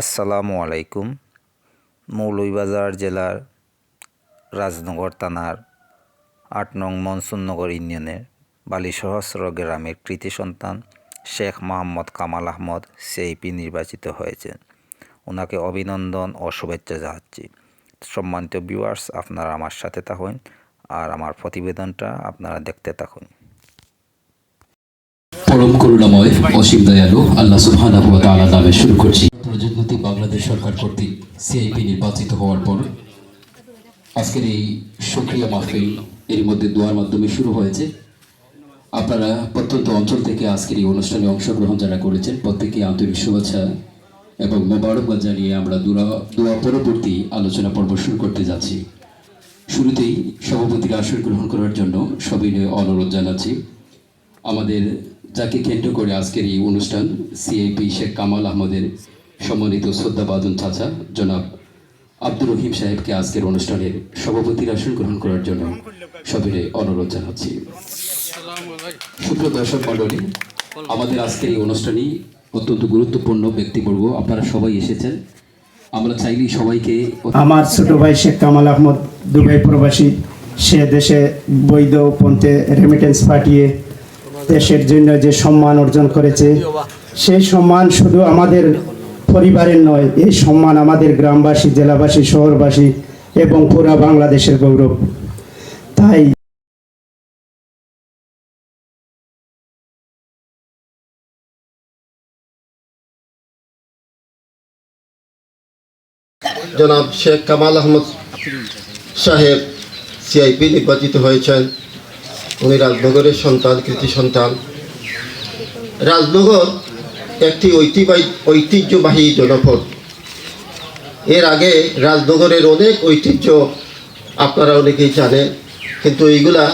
আসসালামু আলাইকুম, মৌলভীবাজার জেলার রাজনগর থানার আট নং মনসুননগর ইউনিয়নের বালিসহস্র গ্রামের কৃতি সন্তান শেখ মোহাম্মদ কামাল আহমদ সিআইপি নির্বাচিত হয়েছেন। ওনাকে অভিনন্দন ও শুভেচ্ছা জানাচ্ছি। সম্মানিত ভিউয়ার্স আপনারা আমার সাথে থাকুন আর আমার প্রতিবেদনটা আপনারা দেখতে থাকুন। পরম করুণাময়, অসীম দয়ালু, আল্লাহ সুবহানাহু ওয়া নামে শুরু করছি। বাংলাদেশ সরকার কর্তৃক সিআইপি নির্বাচিত হওয়ার পর আজকের এই সুক্রিয়া মাহফিল এর মধ্যে দোয়ার মাধ্যমে শুরু হয়েছে। আপনারা প্রত্যন্ত অঞ্চল থেকে আজকের এই অনুষ্ঠানে অংশগ্রহণ যারা করেছেন প্রত্যেকে আন্তরিক শুভেচ্ছা এবং মোবারকবাদ জানিয়ে আমরা দোয়া দোয়া পরবর্তী আলোচনা পর্ব শুরু করতে যাচ্ছি। শুরুতেই সভাপতির আসর গ্রহণ করার জন্য সবিনয় অনুরোধ জানাচ্ছি। আমাদের যাকে কেন্দ্র করে আজকের এই অনুষ্ঠান সিআইপি শেখ কামাল আহমদের সম্মানিত শ্রদ্ধাবাদন চাচা, জনাব আব্দুর রহিম সাহেবকে আজকের অনুষ্ঠানের সভাপতির আসন গ্রহণ করার জন্য সবিনে অনুরোধ জানাচ্ছি। সুপ্রিয় দর্শক মণ্ডলী, আমাদের আজকের এই অনুষ্ঠানই অত্যন্ত গুরুত্বপূর্ণ ব্যক্তিবর্গ, আপনারা সবাই এসেছেন। আমরা চাইলেই সবাইকে আমার ছোট ভাই শেখ কামাল আহমদ, দুবাই প্রবাসী, সে দেশে বৈধ পন্থে রেমিটেন্স পাঠিয়ে দেশের জন্য যে সম্মান অর্জন করেছে, সেই সম্মান শুধু আমাদের পরিবারের নয়, এই সম্মান আমাদের গ্রামবাসী, জেলাবাসী, শহরবাসী এবং পুরা বাংলাদেশের গৌরব। তাই জনাব শেখ কামাল আহমদ সাহেব সিআইপি নির্বাচিত হয়েছেন। উনি রাজনগরের সন্তান, কৃতি সন্তান। রাজনগর একটি ঐতিহ্যবাহী জনপদ। এর আগে রাজনগরের অনেক ঐতিহ্য আপনারা অনেকেই জানেন, কিন্তু এইগুলা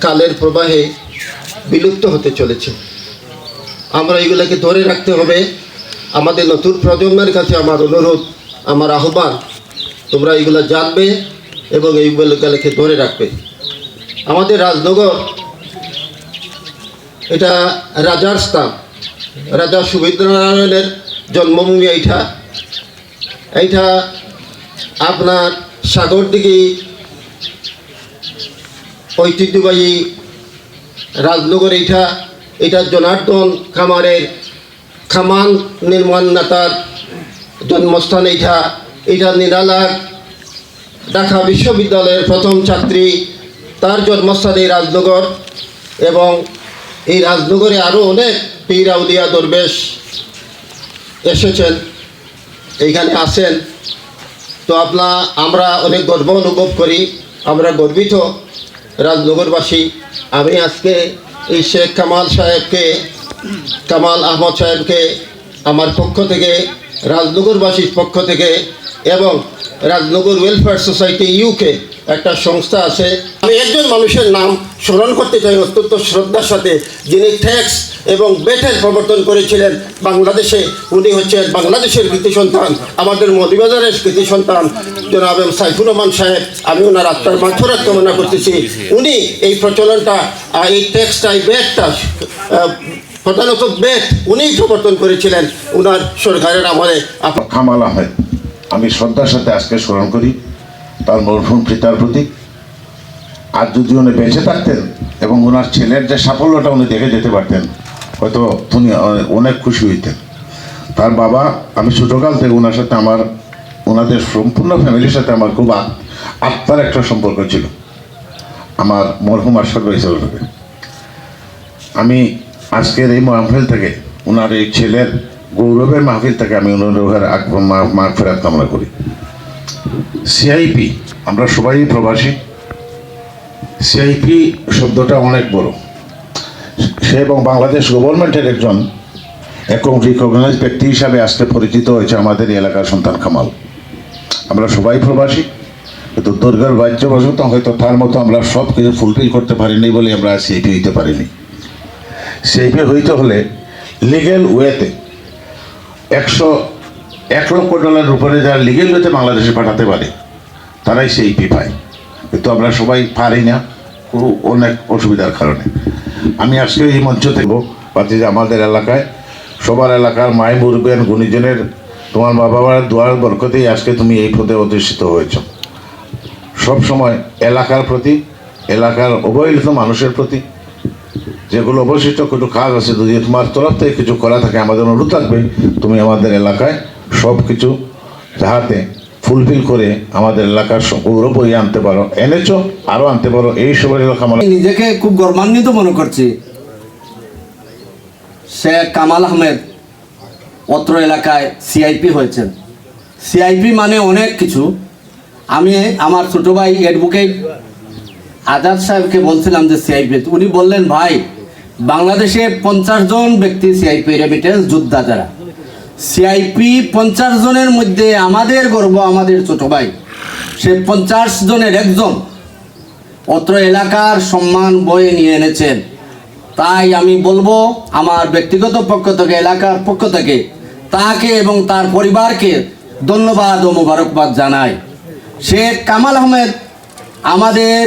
কালের প্রবাহে বিলুপ্ত হতে চলেছে। আমরা এগুলোকে ধরে রাখতে হবে। আমাদের নতুন প্রজন্মের কাছে আমার অনুরোধ, আমার আহ্বান, তোমরা এইগুলো জানবে এবং এইগুলোকে ধরে রাখবে। আমাদের রাজনগর, এটা রাজার স্থান। রাজা সুবিদ্রনারায়ণের জন্মভূমি এইটা। এইটা আপনার সাগর দিকে ঐতিহ্যবাহী রাজনগর এইটা। এটা জনার্দন খামারের খামান নির্মাণ নির্মাণদাতার জন্মস্থান এইটা। এটা নিরালার ঢাকা বিশ্ববিদ্যালয়ের প্রথম ছাত্রী, তার জন্মস্থান এই রাজনগর এবং এই রাজনগরে আরও অনেক পীর আউলিয়া দরবেশ এসেছেন, এইখানে আছেন। তো আপনার আমরা অনেক গর্ব অনুভব করি, আমরা গর্বিত রাজনগরবাসী। আমি আজকে এই শেখ কামাল সাহেবকে, কামাল আহমদ সাহেবকে, আমার পক্ষ থেকে, রাজনগরবাসীর পক্ষ থেকে এবং রাজনগর ওয়েলফেয়ার সোসাইটি ইউকে একটা সংস্থা আছে। আমি একজন মানুষের নাম স্মরণ করতে চাই, অত্যন্ত শ্রদ্ধার সাথে, যিনি ট্যাক্স এবং বেটের প্রবর্তন করেছিলেন বাংলাদেশে। উনি হচ্ছেন বাংলাদেশের কৃতি সন্তান, আমাদের মদিবাজারের কৃতি সন্তান, জনাব এম সাইফুর রহমান সাহেব। আমি ওনার আত্মার মাথুরাত কামনা করতেছি। উনি এই প্রচলনটা এই ট্যাক্সটা এই বেটটা প্রধানত বেট উনিই প্রবর্তন করেছিলেন। ওনার সরকারের আমলে কামাল আহমেদ আমি শ্রদ্ধার সাথে আজকে স্মরণ করি তার মরহুম পিতার প্রতি আর যদি উনি বেঁচে থাকতেন এবং ওনার ছেলের যে সাফল্যটা উনি দেখে যেতে পারতেন, হয়তো উনি, অনেক খুশি হইতেন। তার বাবা, আমি ছোটোকাল থেকে ওনার সাথে আমার ওনাদের সম্পূর্ণ ফ্যামিলির সাথে আমার খুব আত- আত্মার একটা সম্পর্ক ছিল। আমার মরহুম ভাই হিসাবে আমি আজকের এই মাহফিল থেকে ওনার এই ছেলের গৌরবের মাহফিল থেকে আমি অনুরোধের মা ফেরাত কামনা করি। সিআইপি আমরা সবাই প্রবাসী। সিআইপি শব্দটা অনেক বড়। সে এবং বাংলাদেশ গভর্নমেন্টের একজন একক রিকগনাইজ ব্যক্তি হিসাবে আজকে পরিচিত হয়েছে আমাদের এলাকার সন্তান কামাল। আমরা সবাই প্রবাসী, কিন্তু দুর্গার বাহ্যবশত হয়তো তার মতো আমরা সব কিছু ফুলফিল করতে পারিনি বলে আমরা সিআইপি হইতে পারিনি। সিআইপি হইতে হলে লিগেল ওয়েতে একশো এক লক্ষ ডলারের উপরে যারা লিগেল ওয়েতে বাংলাদেশে পাঠাতে পারে, তারাই সেই পি পায়। কিন্তু আমরা সবাই পারি না অনেক অসুবিধার কারণে। আমি আজকে এই মঞ্চ থেকে পাচ্ছি যে আমাদের এলাকায়, সবার এলাকার মাই মুরবেন গুণীজনের, তোমার মা বাবার দোয়ার বরকতেই আজকে তুমি এই পদে অধিষ্ঠিত হয়েছ। সব সময় এলাকার প্রতি, এলাকার অবহেলিত মানুষের প্রতি যেগুলো অবশিষ্ট কিছু কাজ আছে, যদি তোমার তরফ থেকে কিছু করা থাকে, আমাদের অনুরোধ থাকবে, তুমি আমাদের এলাকায় সব কিছু যাহাতে ফুলফিল করে আমাদের এলাকার গৌরব বইয়ে আনতে পারো। এনেছো আরও আনতে পারো, এই সবের এলাকা আমার নিজেকে খুব গর্বান্বিত মনে করছি। শেখ কামাল আহমেদ অত্র এলাকায় সিআইপি হয়েছেন। সিআইপি মানে অনেক কিছু। আমি আমার ছোট ভাই অ্যাডভোকেট আজাদ সাহেবকে বলছিলাম যে সিআইপি, উনি বললেন, ভাই, বাংলাদেশে পঞ্চাশ জন ব্যক্তি সিআইপি রেমিটেন্স যোদ্ধা যারা। সিআইপি পঞ্চাশ জনের মধ্যে আমাদের গর্ব, আমাদের ছোট ভাই। সে পঞ্চাশ জনের একজন। অত্র এলাকার সম্মান বয়ে নিয়ে এনেছেন। তাই আমি বলব, আমার ব্যক্তিগত পক্ষ থেকে, এলাকার পক্ষ থেকে, তাকে এবং তার পরিবারকে ধন্যবাদ ও মোবারকবাদ জানাই। শেখ কামাল আহমেদ, আমাদের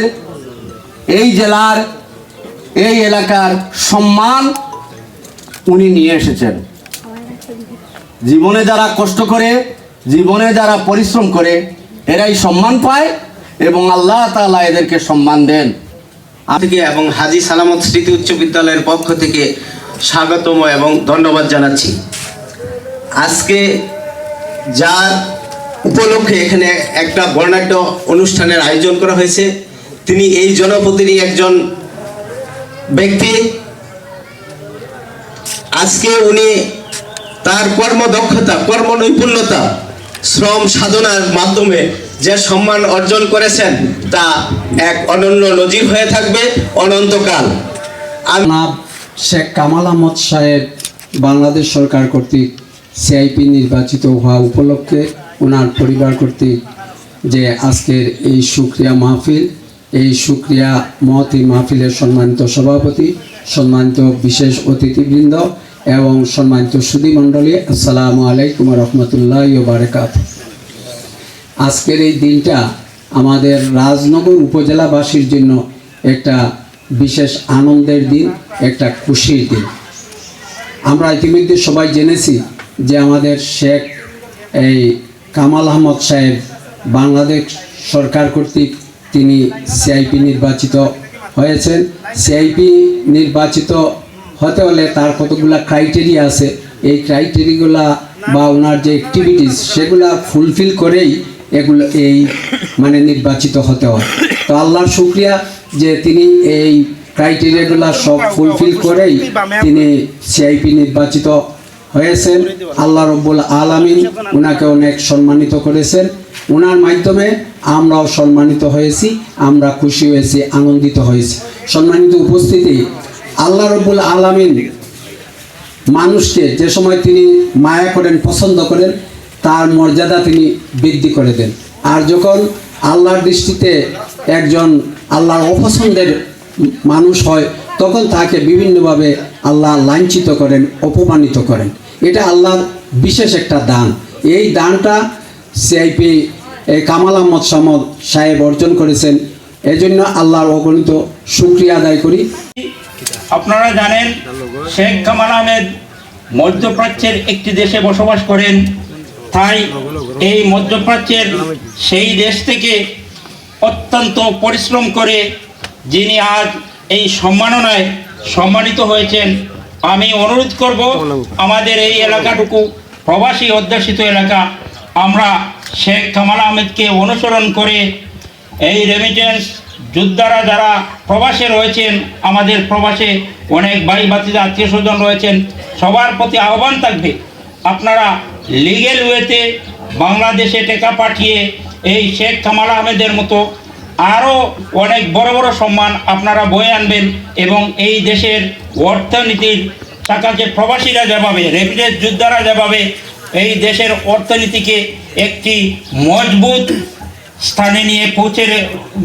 এই জেলার, এই এলাকার সম্মান উনি নিয়ে এসেছেন। জীবনে যারা কষ্ট করে, জীবনে যারা পরিশ্রম করে, এরাই সম্মান পায় এবং আল্লাহ তাআলা এদেরকে সম্মান দেন। থেকে এবং হাজি সালামত স্মৃতি উচ্চ বিদ্যালয়ের পক্ষ থেকে স্বাগতম এবং ধন্যবাদ জানাচ্ছি। আজকে যার উপলক্ষে এখানে একটা বর্ণাঢ্য অনুষ্ঠানের আয়োজন করা হয়েছে তিনি এই জনপদেরই একজন ব্যক্তি। আজকে উনি তার কর্মদক্ষতা, কর্মনৈপুণ্যতা, শ্রম সাধনার মাধ্যমে যে সম্মান অর্জন করেছেন, তা এক অনন্য নজির হয়ে থাকবে অনন্তকাল। শেখ কামাল আহমদ সাহেব বাংলাদেশ সরকার কর্তৃক সিআইপি নির্বাচিত হওয়া উপলক্ষে ওনার পরিবার কর্তৃক যে আজকের এই সুক্রিয়া মাহফিল এই সুক্রিয়া মহতি মাহফিলের সম্মানিত সভাপতি, সম্মানিত বিশেষ অতিথিবৃন্দ এবং সম্মানিত সুধীমণ্ডলী আসসালামু আলাইকুম রহমতুল্লাহ বারকাত আজকের এই দিনটা আমাদের রাজনগর উপজেলাবাসীর জন্য একটা বিশেষ আনন্দের দিন, একটা খুশির দিন। আমরা ইতিমধ্যে সবাই জেনেছি যে আমাদের শেখ এই কামাল আহমদ সাহেব বাংলাদেশ সরকার কর্তৃক তিনি সিআইপি নির্বাচিত হয়েছেন। সিআইপি নির্বাচিত হতে হলে তার কতগুলা ক্রাইটেরিয়া আছে? এই ক্রাইটেরিয়াগুলা বা ওনার যে অ্যাক্টিভিটিস সেগুলা ফুলফিল করেই এগুলো এই মানে নির্বাচিত হতে হয়। তো আল্লাহর শুক্রিয়া যে তিনি এই ক্রাইটেরিয়াগুলো সব ফুলফিল করেই তিনি সিআইপি নির্বাচিত হয়েছেন। আল্লাহ রব্বুল আলামিন ওনাকে অনেক সম্মানিত করেছেন। ওনার মাধ্যমে আমরাও সম্মানিত হয়েছি, আমরা খুশি হয়েছি, আনন্দিত হয়েছি। সম্মানিত উপস্থিতি, আল্লাহ রব্বুল আলামিন মানুষকে যে সময় তিনি মায়া করেন, পছন্দ করেন, তার মর্যাদা তিনি বৃদ্ধি করে দেন। আর যখন আল্লাহর দৃষ্টিতে একজন আল্লাহর অপছন্দের মানুষ হয়, তখন তাকে বিভিন্নভাবে আল্লাহ লাঞ্ছিত করেন, অপমানিত করেন। এটা আল্লাহর বিশেষ একটা দান। এই দানটা সিআইপি কামাল আহমদ সামদ সাহেব অর্জন করেছেন। এজন্য আল্লাহর অগণিত শুক্রিয়া আদায় করি। আপনারা জানেন, শেখ কামাল আহমেদ মধ্যপ্রাচ্যের একটি দেশে বসবাস করেন। তাই এই মধ্যপ্রাচ্যের সেই দেশ থেকে অত্যন্ত পরিশ্রম করে যিনি আজ এই সম্মাননায় সম্মানিত হয়েছেন আমি অনুরোধ করব, আমাদের এই এলাকাটুকু প্রবাসী অধ্যুষিত এলাকা, আমরা শেখ কামাল আহমেদকে অনুসরণ করে এই রেমিটেন্স যোদ্ধারা যারা প্রবাসে রয়েছেন, আমাদের প্রবাসে অনেক ভাই বাতিদা আত্মীয় স্বজন রয়েছেন, সবার প্রতি আহ্বান থাকবে, আপনারা লিগেল ওয়েতে বাংলাদেশে টাকা পাঠিয়ে এই শেখ কামাল আহমেদের মতো আরও অনেক বড় বড় সম্মান আপনারা বয়ে আনবেন এবং এই দেশের অর্থনীতির টাকা যে প্রবাসীরা যেভাবে, রেমিটেন্স যোদ্ধারা যেভাবে এই দেশের অর্থনীতিকে একটি মজবুত স্থানে নিয়ে পৌঁছে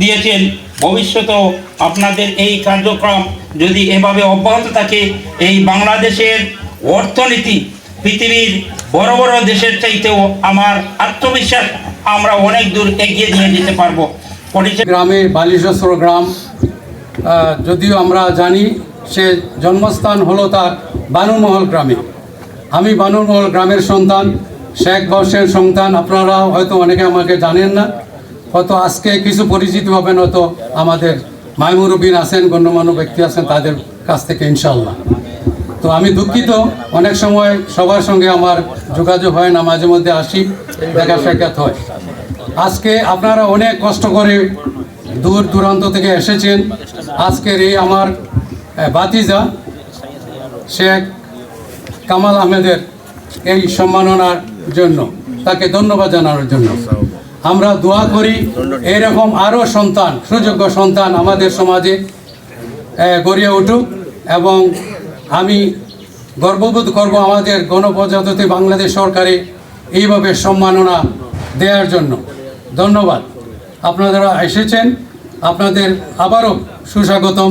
দিয়েছেন, ভবিষ্যতেও আপনাদের এই কার্যক্রম যদি এভাবে অব্যাহত থাকে, এই বাংলাদেশের অর্থনীতি পৃথিবীর বড় বড় দেশের চাইতেও আমার আত্মবিশ্বাস আমরা অনেক দূর এগিয়ে নিয়ে যেতে পারব। গ্রামে বালিশস্র গ্রাম যদিও আমরা জানি সে জন্মস্থান হলো তার বানুরমহল গ্রামে। আমি বানুরমহল গ্রামের সন্তান শেখ বংশের সন্তান আপনারা হয়তো অনেকে আমাকে জানেন না, হয়তো আজকে কিছু পরিচিত হবেন, হয়তো আমাদের মাইমুরুবিন আছেন, গণ্যমান্য ব্যক্তি আছেন তাদের কাছ থেকে ইনশাল্লাহ তো আমি দুঃখিত, অনেক সময় সবার সঙ্গে আমার যোগাযোগ হয় না, মাঝে মধ্যে আসি, দেখা সাক্ষাৎ হয়। আজকে আপনারা অনেক কষ্ট করে দূর দূরান্ত থেকে এসেছেন, আজকের এই আমার আহ, ভাতিজা শেখ কামাল আহমেদের এই সম্মাননার জন্য তাকে ধন্যবাদ জানানোর জন্য। আমরা দোয়া করি এরকম আরও সন্তান সুযোগ্য সন্তান আমাদের সমাজে গড়িয়ে উঠুক এবং আমি গর্ববোধ করব আমাদের গণপ্রজাতন্ত্রী বাংলাদেশ সরকারে এইভাবে সম্মাননা দেওয়ার জন্য। ধন্যবাদ। আপনারা এসেছেন। আপনাদের আবারও সুস্বাগতম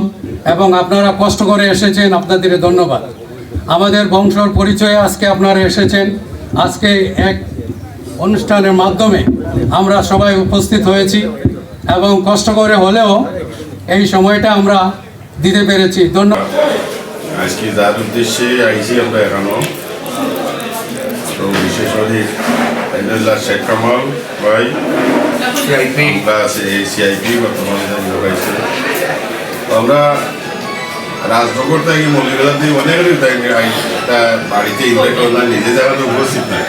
এবং আপনারা কষ্ট করে এসেছেন, আপনাদের ধন্যবাদ। আমাদের বংশর পরিচয়ে আজকে আপনারা এসেছেন। আজকে এক অনুষ্ঠানের মাধ্যমে আমরা সবাই উপস্থিত হয়েছি এবং কষ্ট করে হলেও এই সময়টা আমরা দিতে পেরেছি। ধন্যবাদ আজকে যার উদ্দেশ্যে আইসি আমরা তো বিশেষ শেখ কামাল ভাই সিআইপি জানি রয়েছে তো আমরা রাজনগর থেকে মলিবেলা দিয়ে অনেক বাড়িতে ইনভাইট করলাম নিজে জায়গাতে উপস্থিত নাই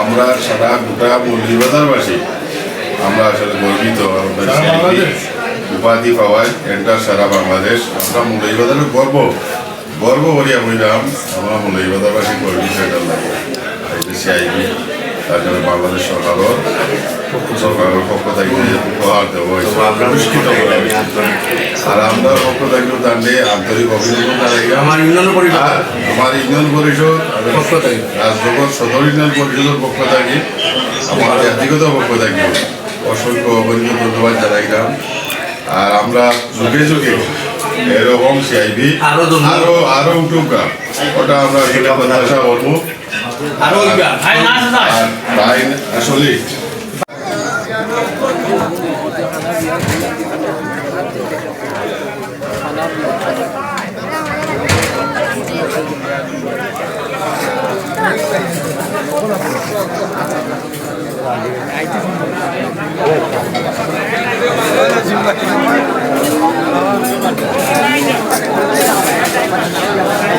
আমরা সারা গোটা মলিবাজারবাসী আমরা আসলে গর্বিত উপাধি পাওয়ায় এন্টার সারা বাংলাদেশ। আমরা মলিবাজারের গর্ব গর্ব করিয়া বললাম আমরা মলিবাজারবাসী গর্বিত এটার লাগে। তারপরে বাংলাদেশ সরকারও সরকারের পক্ষ থেকে উপহার দেওয়া হয়েছে। আর আমরা পক্ষ থেকে তাহলে আন্তরিক অভিনন্দন আমার ইউনিয়ন পরিষদ। আমার ইউনিয়ন পরিষদ পক্ষ থেকে। রাজনগর সদর ইউনিয়ন পরিষদের পক্ষ থেকে আমার ব্যক্তিগত পক্ষ থেকে অসংখ্য অবৈধ ধন্যবাদ জানাইলাম। আর আমরা যুগে যুগে এরকম সিআইবি আরও আরও উঠুকা ওটা আমরা সেটা কথা বলব আরও তাই আসলে আইটি